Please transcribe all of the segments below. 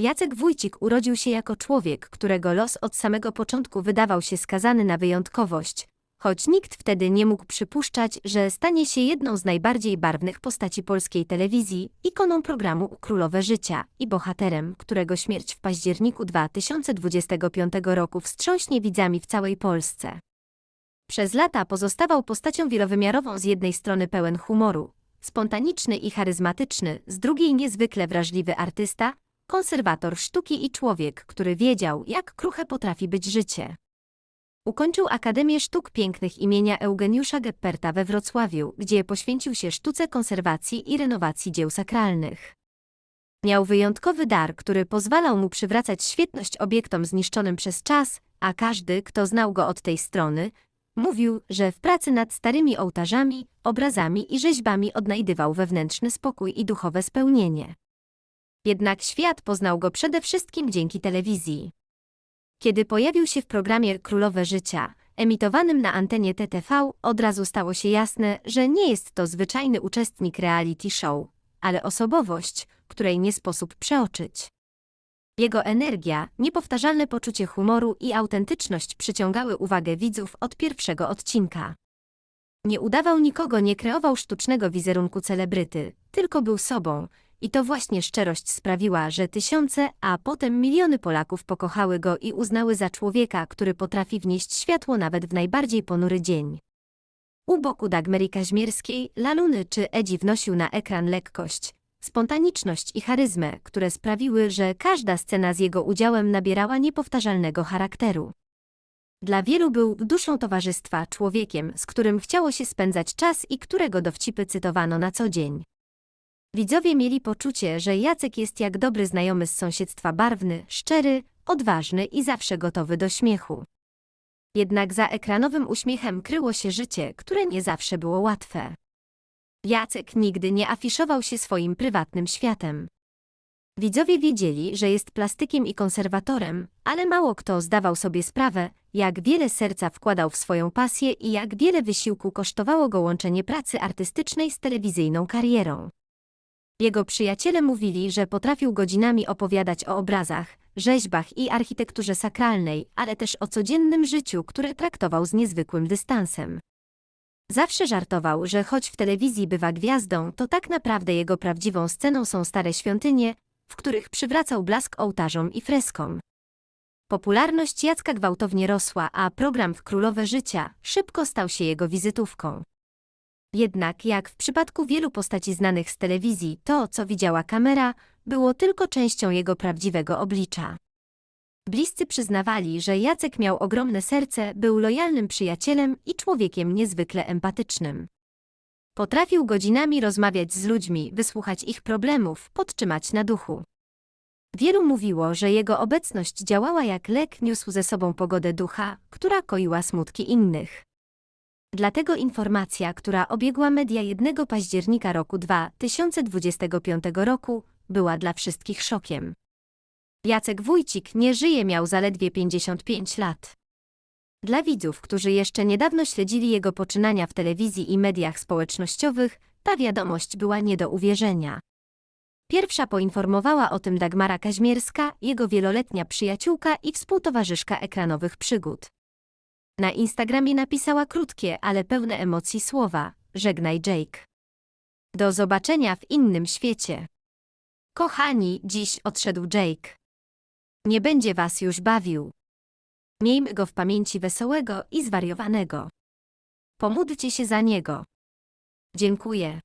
Jacek Wójcik urodził się jako człowiek, którego los od samego początku wydawał się skazany na wyjątkowość, choć nikt wtedy nie mógł przypuszczać, że stanie się jedną z najbardziej barwnych postaci polskiej telewizji, ikoną programu Królowe Życia i bohaterem, którego śmierć w październiku 2025 roku wstrząśnie widzami w całej Polsce. Przez lata pozostawał postacią wielowymiarową z jednej strony pełen humoru, spontaniczny i charyzmatyczny, z drugiej niezwykle wrażliwy artysta, konserwator sztuki i człowiek, który wiedział, jak kruche potrafi być życie. Ukończył Akademię Sztuk Pięknych imienia Eugeniusza Gepperta we Wrocławiu, gdzie poświęcił się sztuce konserwacji i renowacji dzieł sakralnych. Miał wyjątkowy dar, który pozwalał mu przywracać świetność obiektom zniszczonym przez czas, a każdy, kto znał go od tej strony, mówił, że w pracy nad starymi ołtarzami, obrazami i rzeźbami odnajdywał wewnętrzny spokój i duchowe spełnienie. Jednak świat poznał go przede wszystkim dzięki telewizji. Kiedy pojawił się w programie Królowe Życia, emitowanym na antenie TTV, od razu stało się jasne, że nie jest to zwyczajny uczestnik reality show, ale osobowość, której nie sposób przeoczyć. Jego energia, niepowtarzalne poczucie humoru i autentyczność przyciągały uwagę widzów od pierwszego odcinka. Nie udawał nikogo, nie kreował sztucznego wizerunku celebryty, tylko był sobą, i to właśnie szczerość sprawiła, że tysiące, a potem miliony Polaków pokochały go i uznały za człowieka, który potrafi wnieść światło nawet w najbardziej ponury dzień. U boku Dagmery Kaźmierskiej, Laluny czy Edzi wnosił na ekran lekkość, spontaniczność i charyzmę, które sprawiły, że każda scena z jego udziałem nabierała niepowtarzalnego charakteru. Dla wielu był duszą towarzystwa, człowiekiem, z którym chciało się spędzać czas i którego dowcipy cytowano na co dzień. Widzowie mieli poczucie, że Jacek jest jak dobry znajomy z sąsiedztwa barwny, szczery, odważny i zawsze gotowy do śmiechu. Jednak za ekranowym uśmiechem kryło się życie, które nie zawsze było łatwe. Jacek nigdy nie afiszował się swoim prywatnym światem. Widzowie wiedzieli, że jest plastykiem i konserwatorem, ale mało kto zdawał sobie sprawę, jak wiele serca wkładał w swoją pasję i jak wiele wysiłku kosztowało go łączenie pracy artystycznej z telewizyjną karierą. Jego przyjaciele mówili, że potrafił godzinami opowiadać o obrazach, rzeźbach i architekturze sakralnej, ale też o codziennym życiu, które traktował z niezwykłym dystansem. Zawsze żartował, że choć w telewizji bywa gwiazdą, to tak naprawdę jego prawdziwą sceną są stare świątynie, w których przywracał blask ołtarzom i freskom. Popularność Jacka gwałtownie rosła, a program w Królowe Życia szybko stał się jego wizytówką. Jednak, jak w przypadku wielu postaci znanych z telewizji, to, co widziała kamera, było tylko częścią jego prawdziwego oblicza. Bliscy przyznawali, że Jacek miał ogromne serce, był lojalnym przyjacielem i człowiekiem niezwykle empatycznym. Potrafił godzinami rozmawiać z ludźmi, wysłuchać ich problemów, podtrzymać na duchu. Wielu mówiło, że jego obecność działała jak lek, niósł ze sobą pogodę ducha, która koiła smutki innych. Dlatego informacja, która obiegła media 1 października roku 2025 roku, była dla wszystkich szokiem. Jacek Wójcik nie żyje, miał zaledwie 55 lat. Dla widzów, którzy jeszcze niedawno śledzili jego poczynania w telewizji i mediach społecznościowych, ta wiadomość była nie do uwierzenia. Pierwsza poinformowała o tym Dagmara Kaźmierska, jego wieloletnia przyjaciółka i współtowarzyszka ekranowych przygód. Na Instagramie napisała krótkie, ale pełne emocji słowa: Żegnaj Jake. Do zobaczenia w innym świecie. Kochani, dziś odszedł Jake. Nie będzie was już bawił. Miejmy go w pamięci wesołego i zwariowanego. Pomódlcie się za niego. Dziękuję.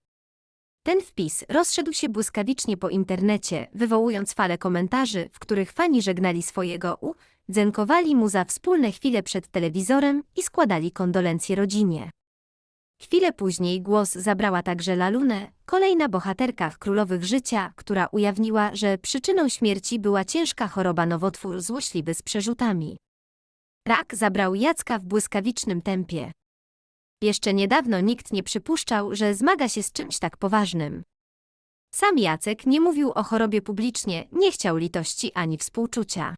Ten wpis rozszedł się błyskawicznie po internecie, wywołując falę komentarzy, w których fani żegnali swojego u, Dzenkowali mu za wspólne chwile przed telewizorem i składali kondolencje rodzinie. Chwilę później głos zabrała także Lalune, kolejna bohaterka królowych życia, która ujawniła, że przyczyną śmierci była ciężka choroba nowotwór złośliwy z przerzutami. Rak zabrał Jacka w błyskawicznym tempie. Jeszcze niedawno nikt nie przypuszczał, że zmaga się z czymś tak poważnym. Sam Jacek nie mówił o chorobie publicznie, nie chciał litości ani współczucia.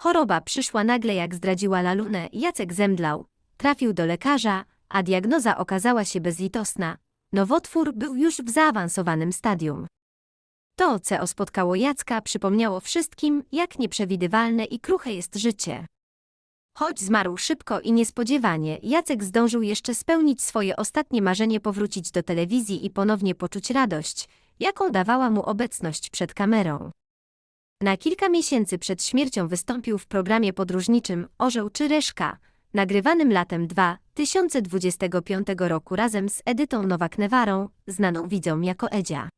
Choroba przyszła nagle jak zdradziła Lalunę, Jacek zemdlał, trafił do lekarza, a diagnoza okazała się bezlitosna. Nowotwór był już w zaawansowanym stadium. To, co spotkało Jacka, przypomniało wszystkim, jak nieprzewidywalne i kruche jest życie. Choć zmarł szybko i niespodziewanie, Jacek zdążył jeszcze spełnić swoje ostatnie marzenie powrócić do telewizji i ponownie poczuć radość, jaką dawała mu obecność przed kamerą. Na kilka miesięcy przed śmiercią wystąpił w programie podróżniczym Orzeł czy Reszka, nagrywanym latem 2025 roku razem z Edytą Nowak-Newarą, znaną widzom jako Edzia.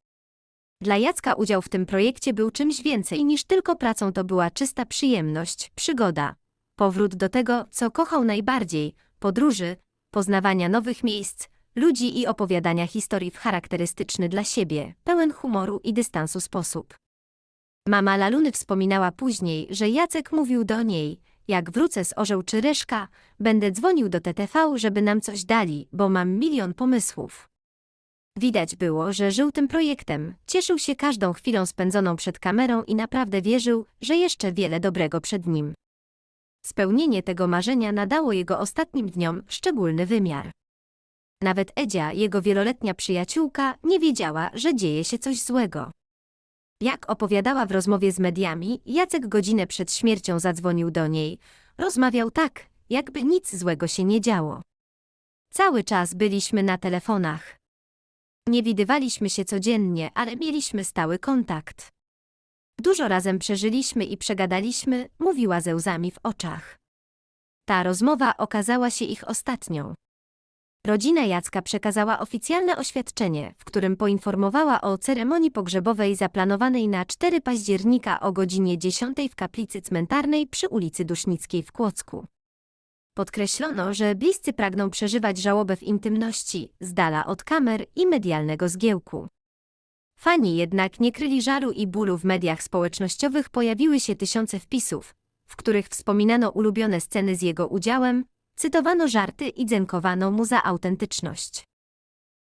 Dla Jacka udział w tym projekcie był czymś więcej niż tylko pracą to była czysta przyjemność, przygoda. Powrót do tego, co kochał najbardziej, podróży, poznawania nowych miejsc, ludzi i opowiadania historii w charakterystyczny dla siebie, pełen humoru i dystansu sposób. Mama Laluny wspominała później, że Jacek mówił do niej, jak wrócę z orzeł czy ryżka, będę dzwonił do TTV, żeby nam coś dali, bo mam milion pomysłów. Widać było, że żył tym projektem, cieszył się każdą chwilą spędzoną przed kamerą i naprawdę wierzył, że jeszcze wiele dobrego przed nim. Spełnienie tego marzenia nadało jego ostatnim dniom szczególny wymiar. Nawet Edzia, jego wieloletnia przyjaciółka, nie wiedziała, że dzieje się coś złego. Jak opowiadała w rozmowie z mediami, Jacek godzinę przed śmiercią zadzwonił do niej. Rozmawiał tak, jakby nic złego się nie działo. Cały czas byliśmy na telefonach. Nie widywaliśmy się codziennie, ale mieliśmy stały kontakt. Dużo razem przeżyliśmy i przegadaliśmy, mówiła ze łzami w oczach. Ta rozmowa okazała się ich ostatnią. Rodzina Jacka przekazała oficjalne oświadczenie, w którym poinformowała o ceremonii pogrzebowej zaplanowanej na 4 października o godzinie 10 w kaplicy cmentarnej przy ulicy Dusznickiej w Kłodzku. Podkreślono, że bliscy pragną przeżywać żałobę w intymności, z dala od kamer i medialnego zgiełku. Fani jednak nie kryli żaru i bólu w mediach społecznościowych pojawiły się tysiące wpisów, w których wspominano ulubione sceny z jego udziałem, cytowano żarty i dziękowano mu za autentyczność.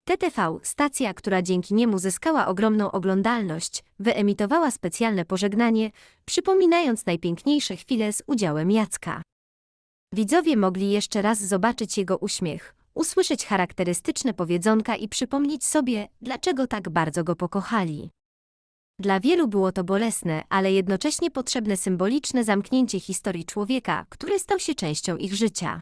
TTV, stacja, która dzięki niemu zyskała ogromną oglądalność, wyemitowała specjalne pożegnanie, przypominając najpiękniejsze chwile z udziałem Jacka. Widzowie mogli jeszcze raz zobaczyć jego uśmiech, usłyszeć charakterystyczne powiedzonka i przypomnieć sobie, dlaczego tak bardzo go pokochali. Dla wielu było to bolesne, ale jednocześnie potrzebne symboliczne zamknięcie historii człowieka, który stał się częścią ich życia.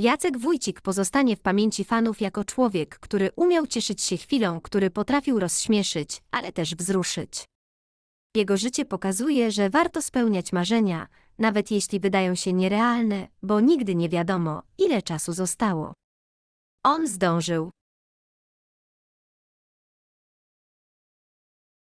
Jacek Wójcik pozostanie w pamięci fanów jako człowiek, który umiał cieszyć się chwilą, który potrafił rozśmieszyć, ale też wzruszyć. Jego życie pokazuje, że warto spełniać marzenia, nawet jeśli wydają się nierealne, bo nigdy nie wiadomo, ile czasu zostało. On zdążył.